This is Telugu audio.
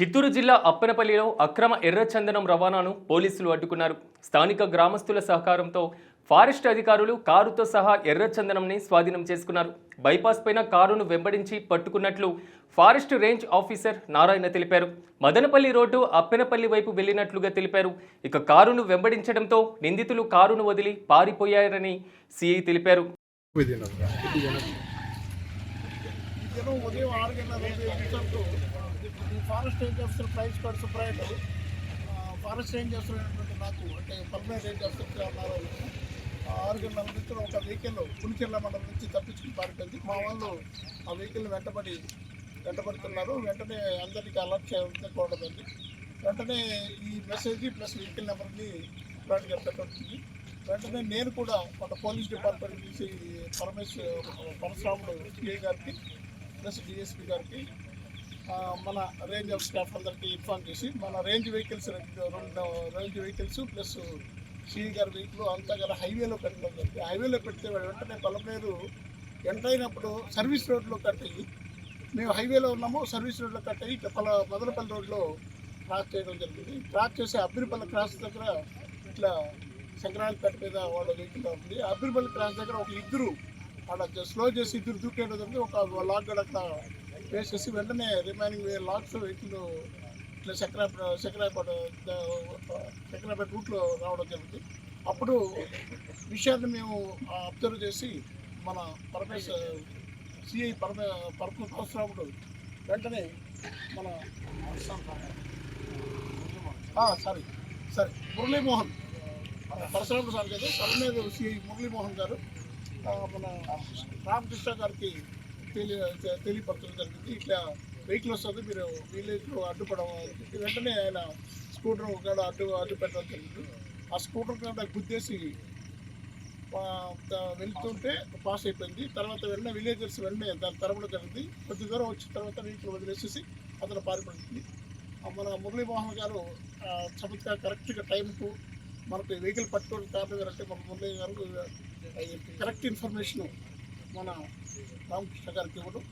చిత్తూరు జిల్లా అప్పనపల్లిలో అక్రమ ఎర్రచందనం రవాణాను పోలీసులు అడ్డుకున్నారు. స్థానిక గ్రామస్తుల సహకారంతో ఫారెస్ట్ అధికారులు కారుతో సహా ఎర్రచందనంని స్వాధీనం చేసుకున్నారు. బైపాస్ పైన కారును వెంబడించి పట్టుకున్నట్లు ఫారెస్ట్ రేంజ్ ఆఫీసర్ నారాయణ తెలిపారు. మదనపల్లి రోడ్డు అప్పెనపల్లి వైపు వెళ్ళినట్లుగా తెలిపారు. ఇక కారును వెంబడించడంతో నిందితులు కారును వదిలి పారిపోయారని సిఐ తెలిపారు. ఉదయం ఫారెస్ట్ రేంజ్ ఆఫీసర్ ప్రైస్ కార్డ్ సుబ్రాయుడు ఫారెస్ట్ రేంజ్ ఆఫీసర్ అయినటువంటి నాకు అంటే పర్మనెంట్ రేంజ్ ఆఫీసర్ అన్నారు ఆ, ఆరు గంటల నుంచి ఒక వెహికల్ పులిచెర్ల మండలం నుంచి తప్పించుకుని పారిపోయింది మా వాళ్ళు ఆ వెహికల్ వెంటబడి వెంటబడుతున్నారు. వెంటనే అందరికీ అలర్ట్ చేయడం వెంటనే ఈ మెసేజ్ ప్లస్ వెహికల్ నెంబర్ని ప్లాట్గా పెట్టబడుతుంది వెంటనే నేను కూడా మన పోలీస్ డిపార్ట్మెంట్ నుంచి పరమేశ్వర్ పరశురాముడు సిఐ గారికి ప్లస్ డిఎస్పీ గారికి మన రేంజ్ ఆఫ్ స్టాఫ్ అందరికీ ఇన్ఫార్మ్ చేసి మన రేంజ్ వెహికల్స్ రెండు రెండు రేంజ్ వెహికల్స్ ప్లస్ సిఈ గారి వెహికల్ అంతా కూడా హైవేలో పెట్టడం జరిగింది. హైవేలో పెడితే వెంటనే పలమనేరు ఎంటర్ అయినప్పుడు సర్వీస్ రోడ్లో కట్ అయ్యి మేము హైవేలో ఉన్నాము సర్వీస్ రోడ్లో కట్ అయ్యి పల మొదలపల్లి రోడ్లో క్రాస్ చేయడం జరిగింది. క్రాస్ చేసి అబ్బిరిపల్లి క్రాస్ దగ్గర ఇట్లా సంక్రాంతిపేట మీద వాళ్ళ వెహికల్ ఉంది. అబ్బిరిపల్లి క్రాస్ దగ్గర ఒక ఇద్దరు అక్కడ స్లో చేసి ఇద్దరు దూకేయడం జరిగింది. ఒక లాక్ అక్కడ వేసేసి వెంటనే రిమైనింగ్ లాక్స్ వెహికల్ ఇట్లా చక్ర చక్రాపేట చక్రాపేట రూట్లో రావడం జరిగింది. అప్పుడు విషయాన్ని మేము అబ్జర్వ్ చేసి మన పరమేశ్వర సిఐ పరమే పరమ పరశురాముడు వెంటనే మన సారీ సరే మురళీమోహన్ పరశురాముడు సార్ కదా పరమేశ్వర సిఐ మురళీమోహన్ గారు మన రామకృష్ణ గారికి తెలియ తెలియపరచడం జరిగింది. ఇట్లా వెహికల్ వస్తుంది మీరు విలేజ్లో అడ్డుపడడం వెంటనే ఆయన స్కూటర్ కాడ అడ్డు అడ్డు పెట్టడం జరిగింది. ఆ స్కూటర్ కాడ గుద్దేసి వెళ్తుంటే పాస్ అయిపోయింది. తర్వాత వెళ్ళిన విలేజర్స్ వెంటనే దాని తరపడం జరిగింది. కొద్ది దూరం వచ్చిన తర్వాత వెహికల్ వదిలేసేసి అతను పారిపడింది. మన మురళీమోహన్ గారు చమత్కార కరెక్ట్గా టైంకు మనకు వెహికల్ పట్టుకోవడం కారణం ఏంటంటే మన మురళీ గారు కరెక్ట్ ఇన్ఫర్మేషన్ మన రామకృష్ణ గారికి ఇవ్వడం.